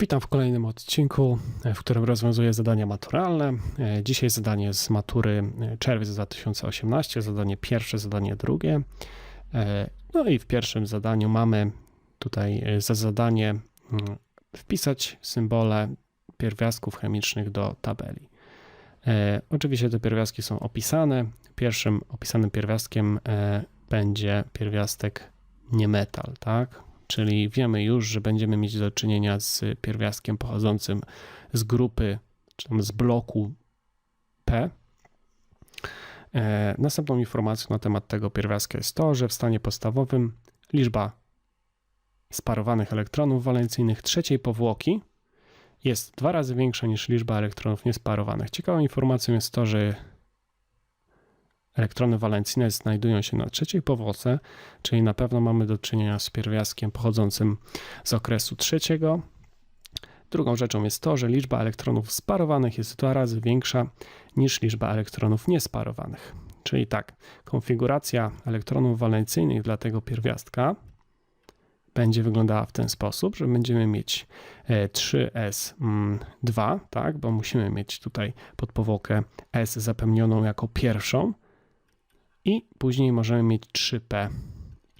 Witam w kolejnym odcinku, e, w którym rozwiązuję zadania maturalne. E, Dzisiaj zadanie z matury e, czerwiec 2018, zadanie pierwsze, zadanie drugie. No i w pierwszym zadaniu mamy tutaj za zadanie mm, wpisać symbole pierwiastków chemicznych do tabeli. Oczywiście te pierwiastki są opisane. Pierwszym opisanym pierwiastkiem będzie pierwiastek niemetal, tak? Czyli wiemy już, że będziemy mieć do czynienia z pierwiastkiem pochodzącym z grupy, czy z bloku P. E, Następną informacją na temat tego pierwiastka jest to, że w stanie podstawowym liczba sparowanych elektronów walencyjnych trzeciej powłoki jest dwa razy większa niż liczba elektronów niesparowanych. Ciekawą informacją jest to, że Elektrony walencyjne znajdują się na trzeciej powłoce, czyli na pewno mamy do czynienia z pierwiastkiem pochodzącym z okresu trzeciego. Drugą rzeczą jest to, że liczba elektronów sparowanych jest dwa razy większa niż liczba elektronów niesparowanych. Czyli tak, konfiguracja elektronów walencyjnych dla tego pierwiastka będzie wyglądała w ten sposób, że będziemy mieć e, 3s2, tak, bo musimy mieć tutaj podpowłokę s zapełnioną jako pierwszą, i później możemy mieć 3p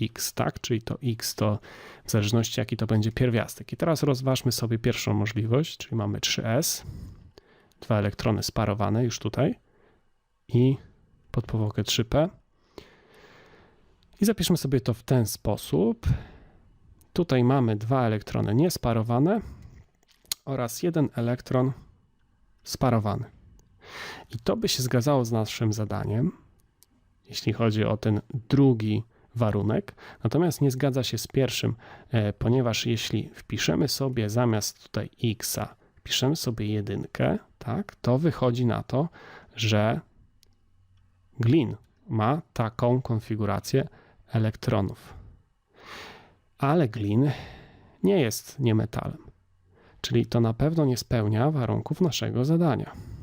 x, tak? Czyli to x to w zależności jaki to będzie pierwiastek. I teraz rozważmy sobie pierwszą możliwość, czyli mamy 3s, dwa elektrony sparowane już tutaj i podpowłokę 3p. I zapiszmy sobie to w ten sposób. Tutaj mamy dwa elektrony niesparowane oraz jeden elektron sparowany. I to by się zgadzało z naszym zadaniem, jeśli chodzi o ten drugi warunek. Natomiast nie zgadza się z pierwszym, e, ponieważ jeśli wpiszemy sobie zamiast tutaj x, piszemy sobie jedynkę, tak, to wychodzi na to, że glin ma taką konfigurację elektronów. Ale glin nie jest niemetalem, czyli to na pewno nie spełnia warunków naszego zadania.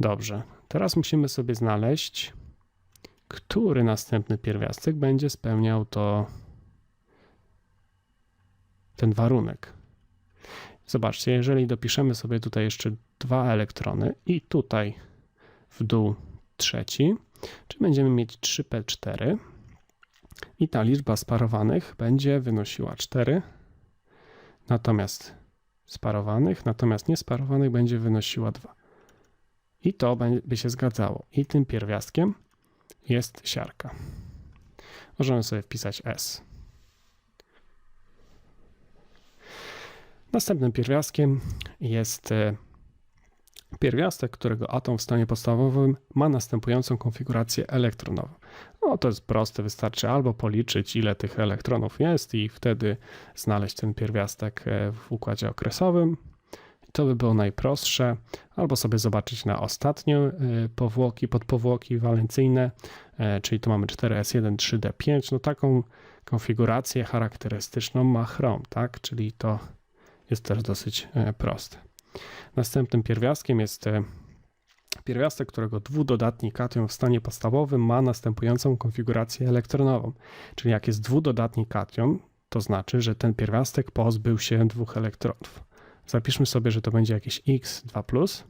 Dobrze, teraz musimy sobie znaleźć, który następny pierwiastek będzie spełniał to ten warunek. Zobaczcie, jeżeli dopiszemy sobie tutaj jeszcze dwa elektrony i tutaj w dół trzeci, czy będziemy mieć 3p4 i ta liczba sparowanych będzie wynosiła 4, natomiast sparowanych, natomiast niesparowanych będzie wynosiła 2. I to by się zgadzało. I tym pierwiastkiem jest siarka. Możemy sobie wpisać S. Następnym pierwiastkiem jest e, pierwiastek, którego atom w stanie podstawowym ma następującą konfigurację elektronową. No to jest proste, wystarczy albo policzyć ile tych elektronów jest i wtedy znaleźć ten pierwiastek e, w układzie okresowym, to by było najprostsze, albo sobie zobaczyć na ostatnie e, powłoki, podpowłoki walencyjne, e, czyli tu mamy 4S1, 3D5, no taką konfigurację charakterystyczną ma chrom, tak, czyli to jest też dosyć e, proste. Następnym pierwiastkiem jest pierwiastek, którego dwudodatni kation w stanie podstawowym ma następującą konfigurację elektronową, czyli jak jest dwudodatni kation, to znaczy, że ten pierwiastek pozbył się dwóch elektronów. Zapiszmy sobie, że to będzie jakieś x2+.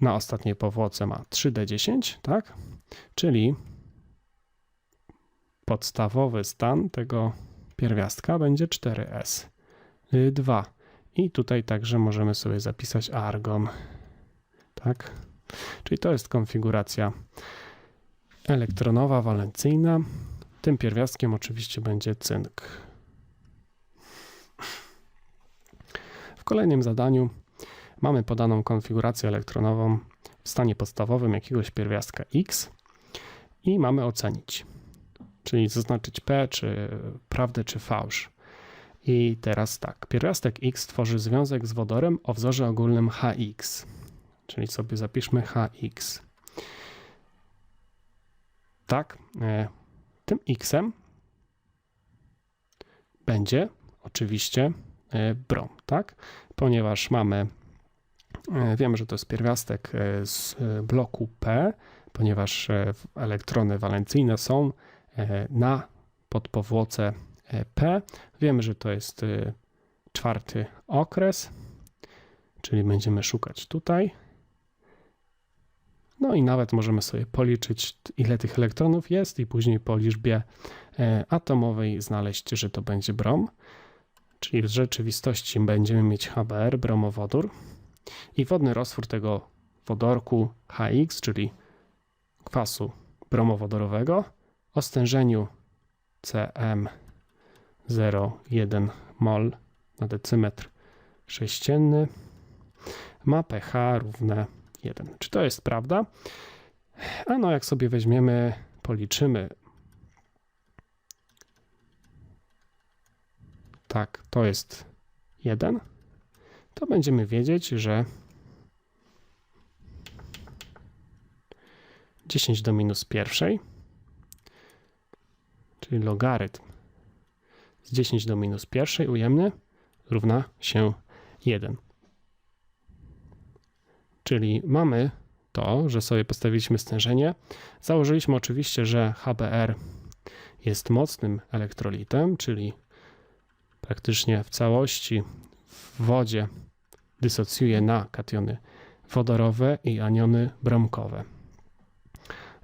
Na ostatniej powłoce ma 3d10, tak? Czyli podstawowy stan tego pierwiastka będzie 4s2. I tutaj także możemy sobie zapisać argon, tak? Czyli to jest konfiguracja elektronowa, walencyjna. Tym pierwiastkiem oczywiście będzie cynk. W kolejnym zadaniu mamy podaną konfigurację elektronową w stanie podstawowym jakiegoś pierwiastka X i mamy ocenić, czyli zaznaczyć P, czy prawdę, czy fałsz. I teraz tak, pierwiastek X tworzy związek z wodorem o wzorze ogólnym HX, czyli sobie zapiszmy HX. Tak, e, tym x będzie oczywiście e, brom, tak? Ponieważ mamy, e, wiemy, że to jest pierwiastek e, z bloku P, ponieważ elektrony walencyjne są na podpowłoce P. Wiemy, że to jest czwarty okres, czyli będziemy szukać tutaj. No i nawet możemy sobie policzyć, ile tych elektronów jest, i później po liczbie e, atomowej znaleźć, że to będzie brom. Czyli w rzeczywistości będziemy mieć HBr, bromowodór, i wodny roztwór tego wodorku HX, czyli kwasu bromowodorowego, o stężeniu CM0,1 mol na decymetr sześcienny ma pH równe 1. Czy to jest prawda? A no, jak sobie weźmiemy, policzymy. Tak, to jest 1. To będziemy wiedzieć, że 10 do minus pierwszej, czyli logarytm z 10 do minus pierwszej ujemny równa się 1. Czyli mamy to, że sobie postawiliśmy stężenie. Założyliśmy oczywiście, że HBr jest mocnym elektrolitem, czyli praktycznie w całości w wodzie dysocjuje na kationy wodorowe i aniony bromkowe.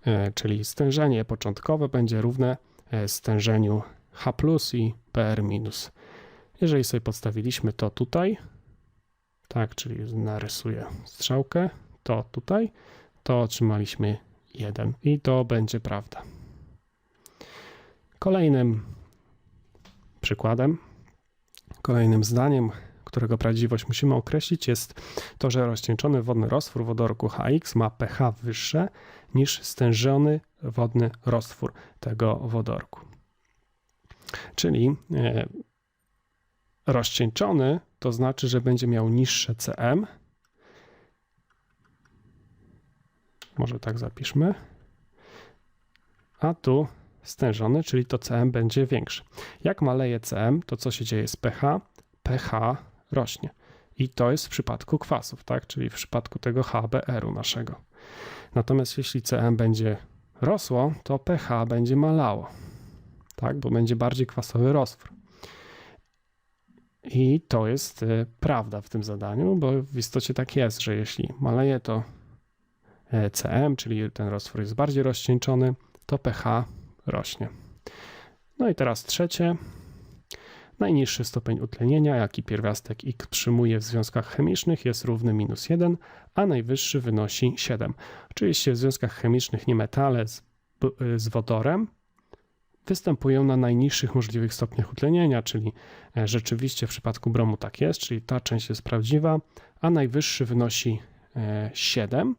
E, Czyli stężenie początkowe będzie równe e, stężeniu H i Pr. Jeżeli sobie podstawiliśmy to tutaj, tak, czyli narysuję strzałkę, to tutaj, to otrzymaliśmy 1 i to będzie prawda. Kolejnym przykładem, kolejnym zdaniem, którego prawdziwość musimy określić, jest to, że rozcieńczony wodny roztwór wodorku HX ma pH wyższe niż stężony wodny roztwór tego wodorku. Czyli e, rozcieńczony to znaczy, że będzie miał niższe CM. Może tak zapiszmy. A tu stężony, czyli to CM będzie większe. Jak maleje CM, to co się dzieje z pH? pH rośnie. I to jest w przypadku kwasów, tak? Czyli w przypadku tego HBr-u naszego. Natomiast jeśli CM będzie rosło, to pH będzie malało, tak? Bo będzie bardziej kwasowy roztwór. I to jest y, prawda w tym zadaniu, bo w istocie tak jest, że jeśli maleje to e, CM, czyli ten roztwór jest bardziej rozcieńczony, to pH rośnie. No i teraz trzecie. Najniższy stopień utlenienia, jaki pierwiastek X przyjmuje w związkach chemicznych, jest równy minus 1, a najwyższy wynosi 7. Oczywiście w związkach chemicznych niemetale z, z wodorem występują na najniższych możliwych stopniach utlenienia, czyli e, rzeczywiście w przypadku bromu tak jest, czyli ta część jest prawdziwa, a najwyższy wynosi e, 7.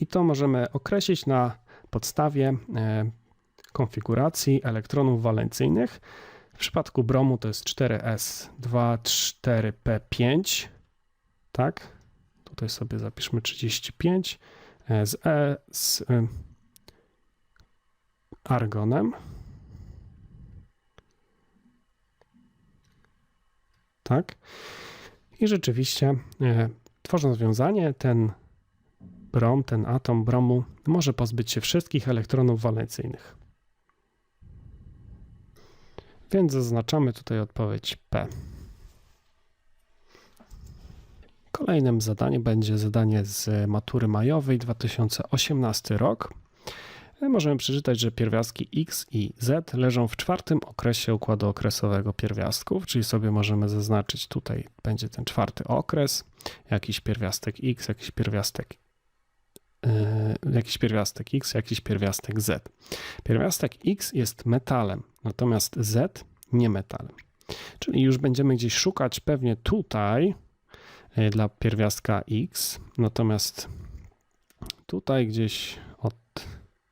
I to możemy określić na podstawie e, konfiguracji elektronów walencyjnych. W przypadku bromu to jest 4s2, 4p5, tak? Tutaj sobie zapiszmy 35 e, z E z e, argonem. Tak? I rzeczywiście, e, tworząc wiązanie, ten brom, ten atom bromu może pozbyć się wszystkich elektronów walencyjnych. Więc zaznaczamy tutaj odpowiedź P. Kolejnym zadaniem będzie zadanie z matury majowej 2018 rok. Możemy przeczytać, że pierwiastki x i z leżą w czwartym okresie układu okresowego pierwiastków, czyli sobie możemy zaznaczyć tutaj będzie ten czwarty okres, jakiś pierwiastek x, jakiś pierwiastek yy, jakiś pierwiastek x, jakiś pierwiastek z. Pierwiastek x jest metalem, natomiast z nie metalem. Czyli już będziemy gdzieś szukać pewnie tutaj yy, dla pierwiastka x, natomiast tutaj gdzieś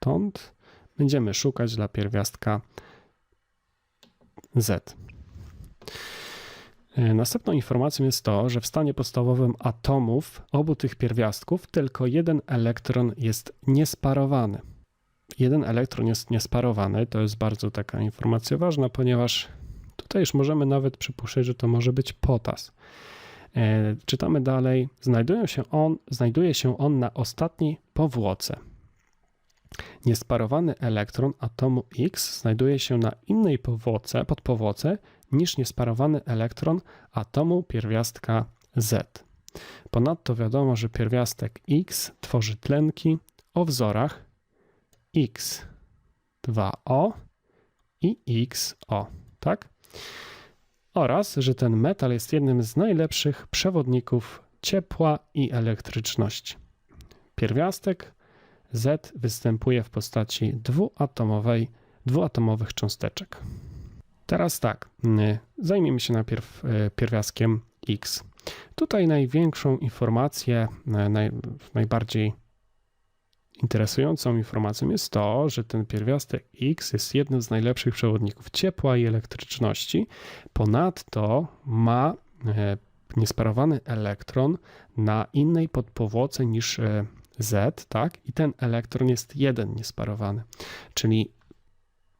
odtąd będziemy szukać dla pierwiastka z. Yy, Następną informacją jest to, że w stanie podstawowym atomów obu tych pierwiastków tylko jeden elektron jest niesparowany. Jeden elektron jest niesparowany, to jest bardzo taka informacja ważna, ponieważ tutaj już możemy nawet przypuszczać, że to może być potas. E, Czytamy dalej. Znajdują się on, znajduje się on na ostatniej powłoce. Niesparowany elektron atomu X znajduje się na innej powłoce, podpowłoce niż niesparowany elektron atomu pierwiastka Z. Ponadto wiadomo, że pierwiastek X tworzy tlenki o wzorach X2O i XO, tak? Oraz, że ten metal jest jednym z najlepszych przewodników ciepła i elektryczności. Pierwiastek Z występuje w postaci dwuatomowej, dwuatomowych cząsteczek. Teraz tak, y, zajmijmy się najpierw y, pierwiastkiem X. Tutaj największą informację, naj, najbardziej interesującą informacją jest to, że ten pierwiastek X jest jednym z najlepszych przewodników ciepła i elektryczności. Ponadto ma niesparowany elektron na innej podpowłoce niż Z, tak? I ten elektron jest jeden niesparowany. Czyli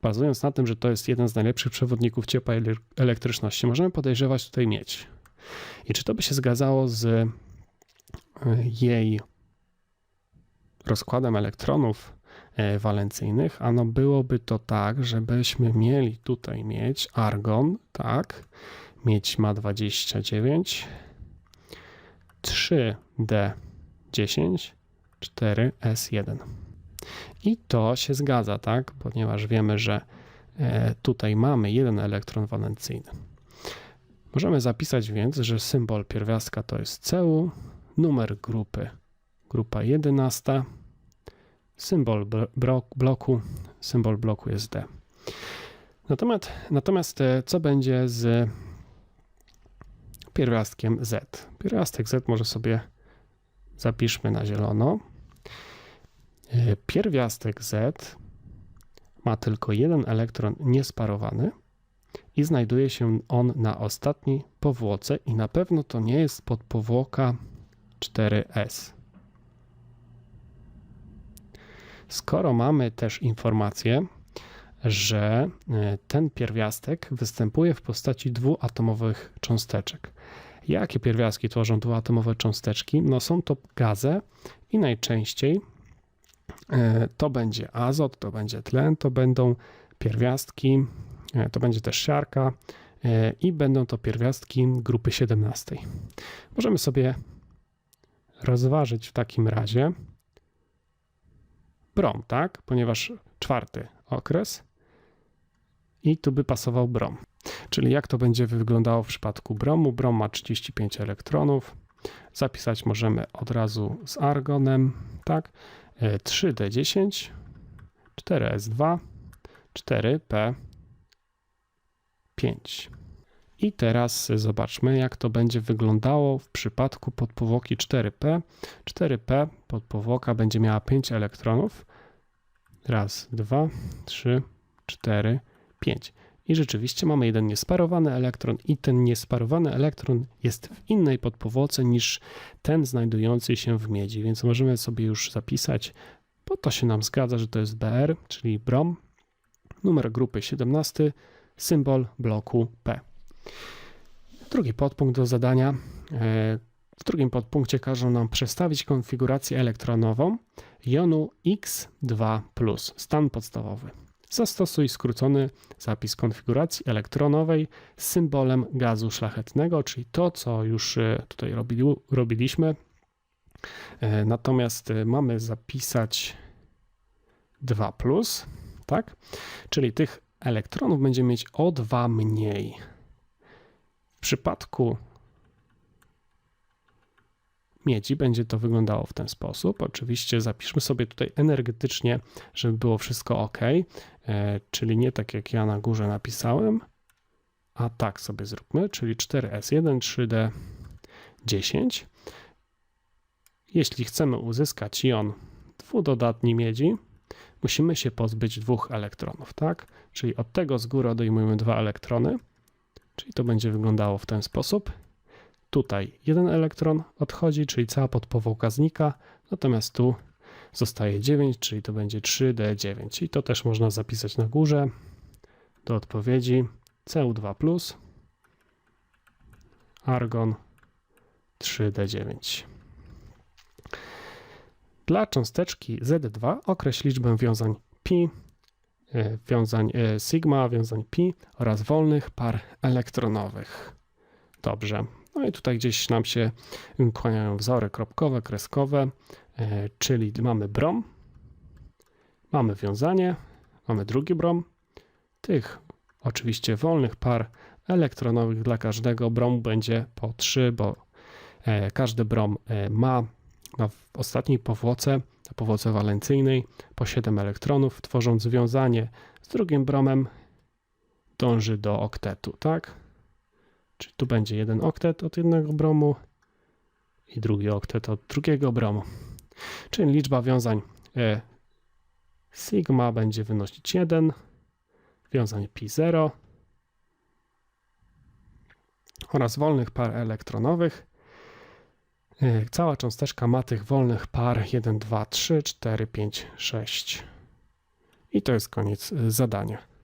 bazując na tym, że to jest jeden z najlepszych przewodników ciepła i elektryczności, możemy podejrzewać tutaj miedź. I czy to by się zgadzało z e, jej rozkładem elektronów e, walencyjnych? Ano byłoby to tak, żebyśmy mieli tutaj mieć argon, tak? Miedź ma 29, 3D10, 4S1. I to się zgadza, tak? Ponieważ wiemy, że e, tutaj mamy jeden elektron walencyjny. Możemy zapisać więc, że symbol pierwiastka to jest CU, numer grupy grupa 11, symbol bloku, symbol bloku jest D. Natomiast, natomiast e, co będzie z pierwiastkiem Z? Pierwiastek Z może sobie zapiszmy na zielono. E, pierwiastek Z ma tylko jeden elektron niesparowany i znajduje się on na ostatniej powłoce i na pewno to nie jest podpowłoka 4S. Skoro mamy też informację, że e, ten pierwiastek występuje w postaci dwuatomowych cząsteczek. Jakie pierwiastki tworzą dwuatomowe cząsteczki? No są to gazy i najczęściej E, to będzie azot, to będzie tlen, to będą pierwiastki, e, to będzie też siarka e, i będą to pierwiastki grupy 17. Możemy sobie rozważyć w takim razie brom, tak? Ponieważ czwarty okres i tu by pasował brom. Czyli jak to będzie wyglądało w przypadku bromu? Brom ma 35 elektronów. Zapisać możemy od razu z argonem, tak? 3D10, 4S2, 4P5. I teraz zobaczmy, jak to będzie wyglądało w przypadku podpowłoki 4P. 4P podpowłoka będzie miała 5 elektronów. Raz, dwa, trzy, cztery, pięć. I rzeczywiście mamy jeden niesparowany elektron, i ten niesparowany elektron jest w innej podpowłoce niż ten znajdujący się w miedzi, więc możemy sobie już zapisać, bo to się nam zgadza, że to jest Br, czyli brom, numer grupy 17, symbol bloku P. Drugi podpunkt do zadania. E, w drugim podpunkcie każą nam przedstawić konfigurację elektronową jonu X2, stan podstawowy. Zastosuj skrócony zapis konfiguracji elektronowej z symbolem gazu szlachetnego, czyli to, co już e, tutaj robili, robiliśmy. E, natomiast e, mamy zapisać 2, tak? Czyli tych elektronów będziemy mieć o 2 mniej. W przypadku miedzi będzie to wyglądało w ten sposób. Oczywiście zapiszmy sobie tutaj energetycznie, żeby było wszystko ok, e, czyli nie tak jak ja na górze napisałem, a tak sobie zróbmy, czyli 4S1, 3D, 10. Jeśli chcemy uzyskać jon dwudodatni miedzi, musimy się pozbyć dwóch elektronów, tak? Czyli od tego z góry odejmujemy dwa elektrony, czyli to będzie wyglądało w ten sposób. Tutaj jeden elektron odchodzi, czyli cała podpowłoka znika, natomiast tu zostaje 9, czyli to będzie 3D9. I to też można zapisać na górze do odpowiedzi. CU2+, argon 3D9. Dla cząsteczki Z2 określ liczbę wiązań pi, e, wiązań e, sigma, wiązań pi oraz wolnych par elektronowych. Dobrze. No i tutaj gdzieś nam się kłaniają wzory kropkowe, kreskowe, e, czyli mamy brom, mamy wiązanie, mamy drugi brom. Tych oczywiście wolnych par elektronowych dla każdego bromu będzie po 3, bo e, każdy brom e, ma, w ostatniej powłoce, na powłoce walencyjnej, po 7 elektronów, tworząc związanie z drugim bromem, dąży do oktetu, tak? Czyli tu będzie jeden oktet od jednego bromu i drugi oktet od drugiego bromu. Czyli liczba wiązań e, sigma będzie wynosić 1, wiązań pi 0 oraz wolnych par elektronowych. E, Cała cząsteczka ma tych wolnych par 1, 2, 3, 4, 5, 6. I to jest koniec e, zadania.